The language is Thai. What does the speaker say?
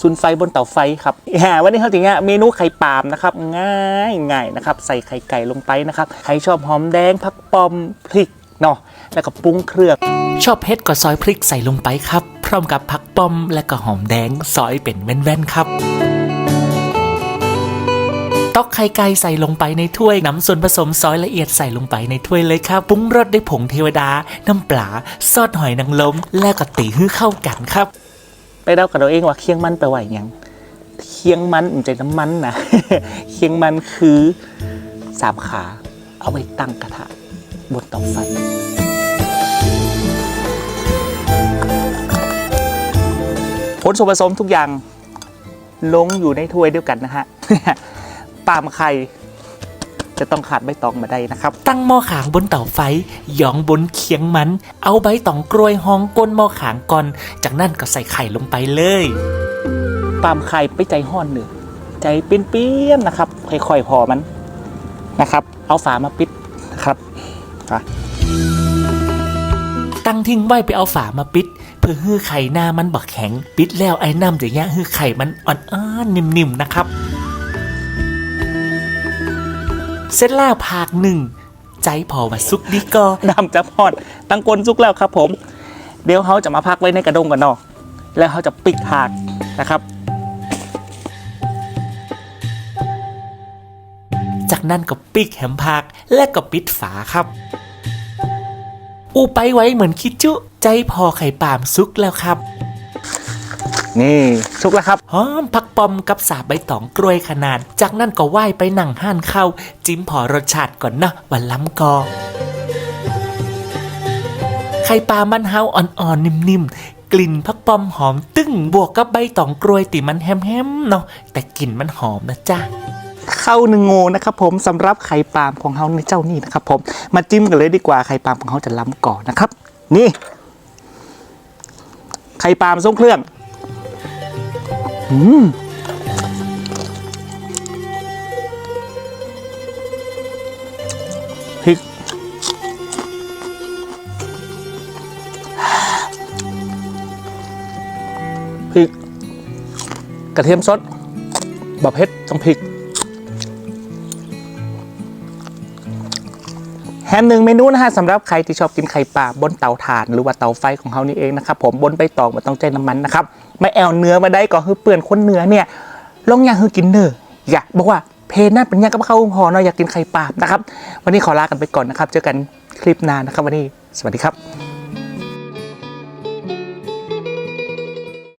ซุนไฟบนเตาไฟครับแหมวันนี้เขาถึงเมนูไข่ปามนะครับ ง่ายง่ายนะครับ ใส่ไข่ไก่ลงไปนะครับ ใครชอบหอมแดงผักปอมพริกเนาะแล้วก็ปรุงเครื่อง ชอบเผ็ดก็ซอยพริกใส่ลงไปครับ พร้อมกับผักปอมและก็หอมแดงซอยเป็นแว่นๆครับตอกไข่ไก่ใส่ลงไปในถ้วยน้ำส่วนผสมซอยละเอียดใส่ลงไปในถ้วยเลยครับปรุงรสด้วยผงเทวดา น้ำปลาซอสหอยนางรมแล้วก็ตีให้เข้ากันครับ ไปเดากับเราเองว่าเคียงมันแปลว่าอย่างเคียงมันมันใจน้ำมันนะเคียงมันคือสามขาเอาไว้ตั้งกระทะบนเตาไฟผลส่วนผสมทุกอย่างลงอยู่ในถ้วยเดียวกันนะฮะปาล์มไข่ จะต้องขาดใบตองมาได้นะครับ ตั้งหม้อขางบนเตาไฟหยองบนเคียงมัน เอาใบตองกล้วยห้องก้นหม้อขางก่อน จากนั้นก็ใส่ไข่ลงไปเลยปาล์มไข่ไปใจห้อนหนึ่งใจเปี้ยนๆนะครับ ค่อยๆพอมันนะครับ เอาฝามาปิดนะครับอะตั้งทิ้งไว้ไปเอาฝามาปิด เพื่อให้ไข่หน้ามันบักแข็ง ปิดแล้วไอ้น้ำจะย่างให้ไข่มันอ่อนๆนิ่มๆนะครับ เสร็จแล้วผากหนึ่งใจพอว่าซุกดีก็ดำจะพอด ตั้งกลซุกแล้วครับผม เดี๋ยวเขาจะมาพักไว้ในกระดงก่อนเนาะแล้วเขาจะปิดถาดนะครับ จากนั้นก็ปิกแหมผักและก็ปิดฝาครับ อูไปไว้เหมือนคิดจุ ใจพอไข่ปาล์มซุกแล้วครับ นี่ซุกแล้วครับหอมผักป อมกับสาใบตองกล้วยขนาด จากนั้นก็ไหว้ไปนั่งห้านเข้า จิ้มพอรสชาติก่อนนะวันล้ำกอไข่ปลามันเฮาอ่อนๆ นิ่มๆ กลิ่นผักปอมหอมตึ้งบวกกับใบตองกล้วยติมันแฮมๆเนาะแต่กลิ่นมันหอมนะจ๊ะเข้าหนึ่งโงนะครับผมสำหรับไข่ปาล์มของเขาในเจ้านี่นะครับผมมาจิ้มกันเลยดีกว่าไข่ปาล์มของเขาจะล้ำก่อนนะครับ นี่ ไข่ปาล์มทรงเครื่อง อืม พริก กระเทียมสดบะเพ็ดต้องพริก แฮมหนึ่งเมนูนะฮะสำหรับใครที่ชอบกินไข่ปลาบนเตาถ่านหรือว่าเตาไฟของเขานี่เองนะครับผมบนใบตองมันต้องใจน้ำมันนะครับไม่แอวเนื้อมาได้ก็คือเปื่อนคนเนื้อเนี่ยลองอย่างคือกินเนื้ออยากบอกว่าเพจนั่นเป็นยังกับเขาพอเนาะอยากกินไข่ปลานะครับ วันนี้ขอลากันไปก่อนนะครับ เจอกันคลิปหน้านะครับ วันนี้สวัสดีครับ